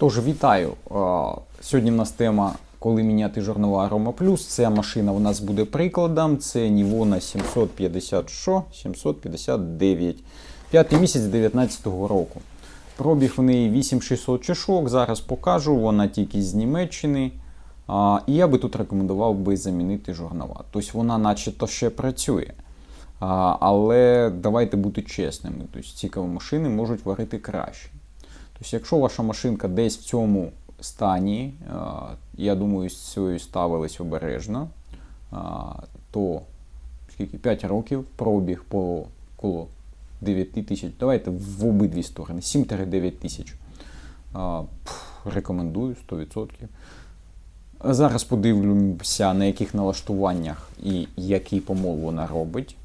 Тож вітаю. Сьогодні в нас тема коли міняти жорнова Roma Plus. Ця машина у нас буде прикладом. Це Nivona 750 що? 759. П'ятий місяць 2019 року. Пробіг в неї 8600 чашок. Зараз покажу. Вона тільки з Німеччини. І я би тут рекомендував би замінити жорнова. Тобто вона начебто ще працює. Але давайте бути чесними. Тобто ці кавомашини можуть варити краще. Тобто, якщо ваша машинка десь в цьому стані, е, я думаю, з цією ставились обережно, е, то скільки 5 років пробіг по коло 9 тисяч. Давайте в обидві сторони, 7-9 тисяч. Е, Рекомендую 100%. Зараз подивлюся, на яких налаштуваннях і який помол вона робить.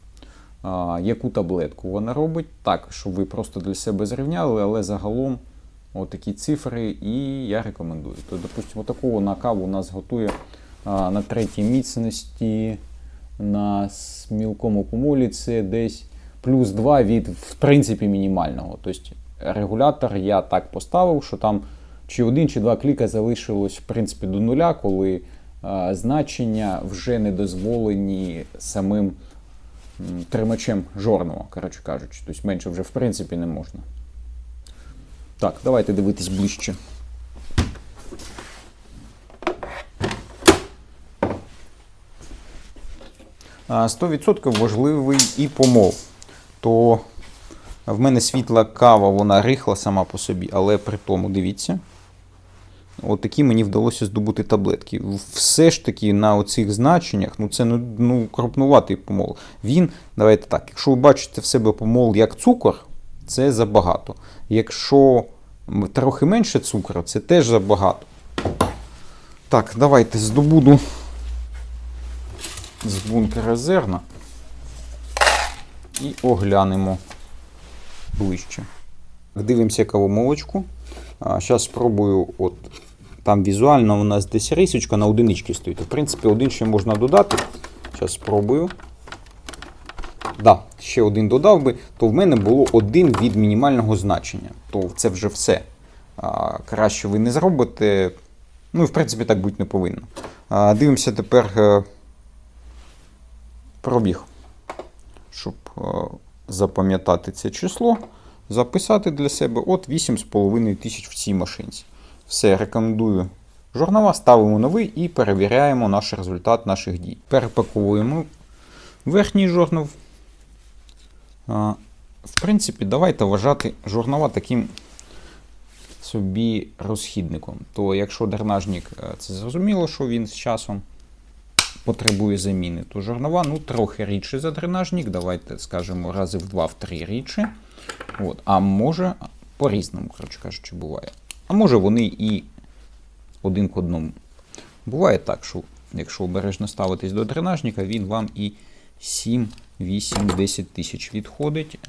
Яку таблетку вона робить, так, щоб ви просто для себе зрівняли, але загалом отакі цифри, і я рекомендую. То, допустимо, такого на каву у нас готує а, на третій міцності на мілкому помолі це десь плюс 2 від, в принципі, мінімального. Тобто регулятор я так поставив, що там чи один, чи два кліка залишилось в принципі до нуля, коли а, значення вже не дозволені самим тримачем жорного, коротше кажучи. Тобто менше вже в принципі не можна. Так, давайте дивитись ближче. А, 100% важливий і помол. То в мене світла кава, вона рихла сама по собі, але при тому, дивіться. От такі мені вдалося здобути таблетки. Все ж таки на оцих значеннях, ну це ну, ну, помол. Він, давайте так, якщо ви бачите в себе помол як цукор, це забагато. Якщо трохи менше цукру, це теж забагато. Так, давайте здобуду з бункера зерна і оглянемо ближче. Дивимося кавомолочку. Зараз спробую, от там візуально у нас десь рисочка на одиничці стоїть. В принципі, один ще можна додати. Зараз спробую. Да, ще один додав би, то в мене було один від мінімального значення. То це вже все. А, краще ви не зробите. Ну, і в принципі, так бути не повинно. А, дивимося тепер е, пробіг, щоб е, запам'ятати це число. Записати для себе от 8,5 тисяч в цій машинці. Все, рекомендую журнала, ставимо новий і перевіряємо наш результат наших дій. Перепаковуємо верхній журнал. В принципі, давайте вважати журнала таким собі розхідником. То якщо дренажник, е, це зрозуміло, що він з часом потребує заміни, то журнала ну, трохи рідше за дренажник. Давайте скажемо рази в 2-3 рідше. От. А може, по-різному, коротше кажучи, буває. А може вони і один к одному. Буває так, що якщо обережно ставитись до дренажника, він вам і 7, 8, 10 тисяч відходить.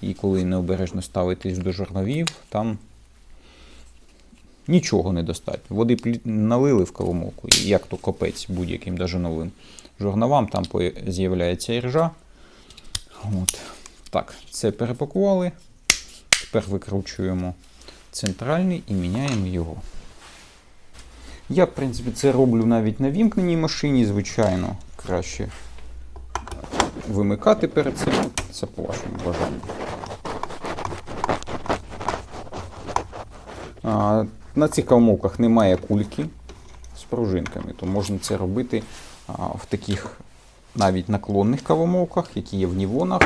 І коли необережно ставитись до журновів, там нічого не достатньо. Води налили в кавомолку, як то копець будь-яким даже новим журновам, там з'являється іржа. От. Так, це перепакували. Тепер викручуємо центральний і міняємо його. Я, в принципі, це роблю навіть на вімкненій машині, звичайно, краще вимикати перед цим. Це по вашому бажанню. А, на цих кавомолках немає кульки з пружинками, то можна це робити а, в таких навіть наклонних кавомолках, які є в нівонах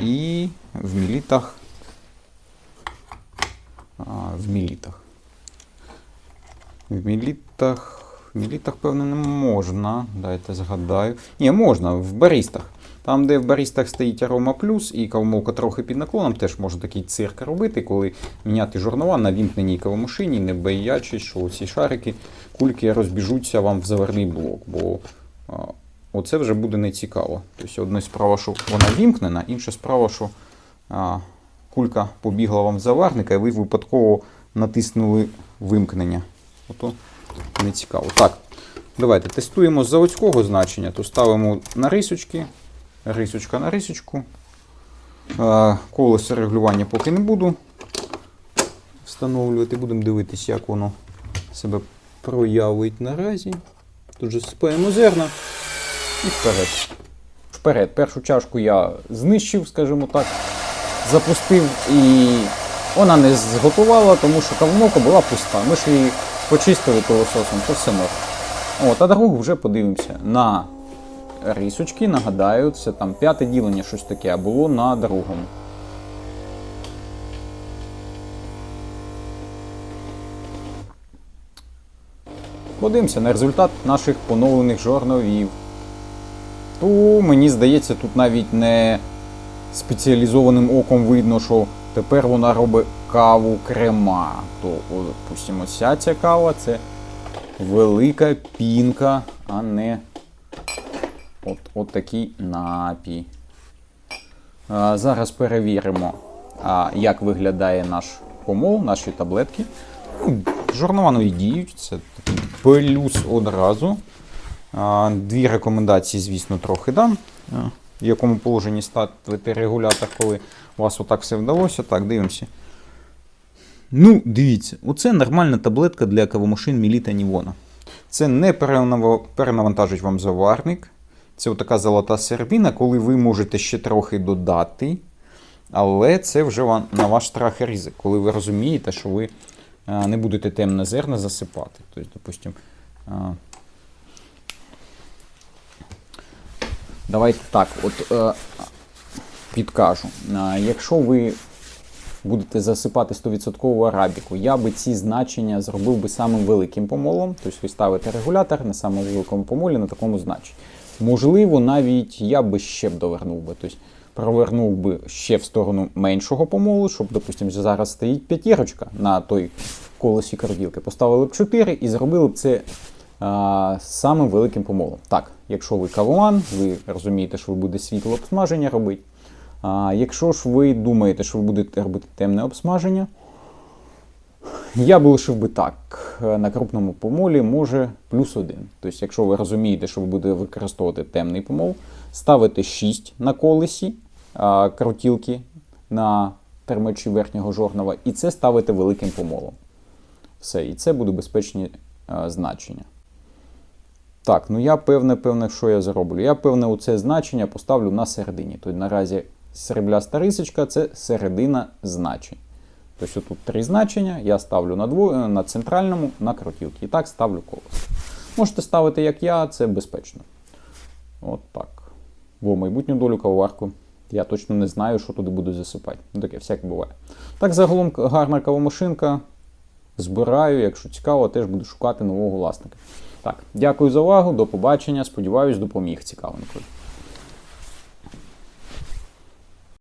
і в мілітах. А, в мілітах. В мілітах. В мілітах, певно, не можна. Дайте згадаю. Ні, можна, в барістах. Там, де в барістах стоїть арома плюс і кавомолка трохи під наклоном, теж можна такий цирк робити, коли міняти журнала на вімкненій кавомашині, не боячись, що ці шарики, кульки розбіжуться вам в заварний блок. Бо оце вже буде не цікаво. Тобто, одна справа, що вона вімкнена, інша справа, що а, кулька побігла вам в заварника, і ви випадково натиснули вимкнення. Ото не цікаво. Так, давайте тестуємо з заводського значення, то ставимо на рисочки, рисочка на рисочку. Е, Колесо регулювання поки не буду встановлювати. Будемо дивитися, як воно себе проявить наразі. Тут же засипаємо зерна і вперед. Вперед. Першу чашку я знищив, скажімо так, запустив і вона не зготувала, тому що кавомолка була пуста. Ми ж її почистили пилососом, то все норм. От, а другу вже подивимося на рисочки. Нагадаю, це там п'яте ділення, щось таке, а було на другому. Подивимося на результат наших поновлених жорновів. То мені здається, тут навіть не спеціалізованим оком видно, що тепер вона робить каву крема. То, допустимо, ця ця кава це велика пінка, а не от, от такий напій. А, зараз перевіримо, а, як виглядає наш помол, наші таблетки. Ну, Жорновано діють, це плюс одразу. А, Дві рекомендації, звісно, трохи дам. В якому положенні ставити регулятор, коли у вас отак все вдалося. Так, дивимося. Ну, дивіться, оце нормальна таблетка для кавомашин Міліта Нівона. Це не перенавантажить вам заварник. Це отака золота середина, коли ви можете ще трохи додати. Але це вже на ваш страх і ризик, коли ви розумієте, що ви не будете темне зерна засипати. Тобто, допустим, давайте так, от е, підкажу. Якщо ви будете засипати 100% арабіку, я би ці значення зробив би самим великим помолом. Тобто ви ставите регулятор на самому великому помолі на такому значенні. Можливо, навіть я би ще б довернув би. Тобто провернув би ще в сторону меншого помолу, щоб, допустимо, зараз стоїть п'ятірочка на той колесі кроділки. Поставили б 4 і зробили б це самим великим помолом. Так, якщо ви кавоман, ви розумієте, що ви будете світло обсмаження робити. А якщо ж ви думаєте, що ви будете робити темне обсмаження, я б лишив би так. На крупному помолі може плюс один. Тобто, якщо ви розумієте, що ви будете використовувати темний помол, ставите 6 на колесі а, крутілки на термачі верхнього жорнова, і це ставите великим помолом. Все, і це буде безпечні а, значення. Так, ну я певне, певне, що я зроблю. Я певне у це значення поставлю на середині. Тобто наразі срібляста рисочка це середина значень. Тобто тут три значення, я ставлю на дво... на центральному, на крутілки. І так ставлю колесо. Можете ставити, як я, це безпечно. От так. Бо майбутню долю кавоварку я точно не знаю, що туди буду засипати. Ну, таке всяке буває. Так, загалом гарна кавомашинка. Збираю, якщо цікаво, теж буду шукати нового власника. Так, дякую за увагу, до побачення. Сподіваюсь, допоміг цікавинкою.